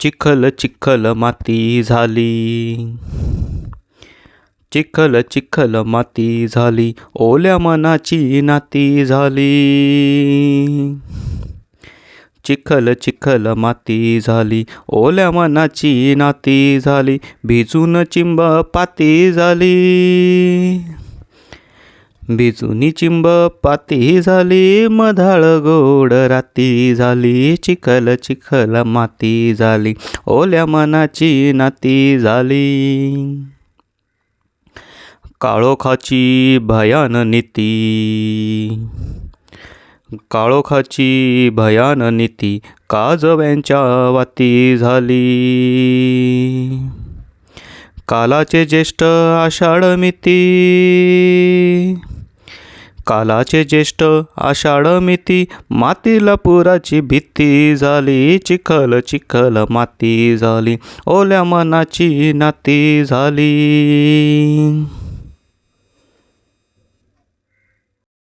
चिखल चिखल माती झाली. चिखल चिखल माती झाली. ओल्या मनाची नाती झाली. चिखल चिखल माती झाली. ओल्या मनाची नाती झाली. भिजून चिंब पाती झाली. बिजुनी चिंब पाती झाली मधाळ गोड राती झाली चिखल चिखल माती झाली ओल्या मनाची नाती झाली. काळोखाची भयान नीती. काळोखाची भयान नीती काजव्यांच्या वाती झाली. कालाचे ज्येष्ठ आषाढ मिती. कालाचे ज्येष्ठ आषाढ मिती मातीला पुराची भीती झाली चिखल चिखल माती झाली ओल्या मनाची नाती झाली.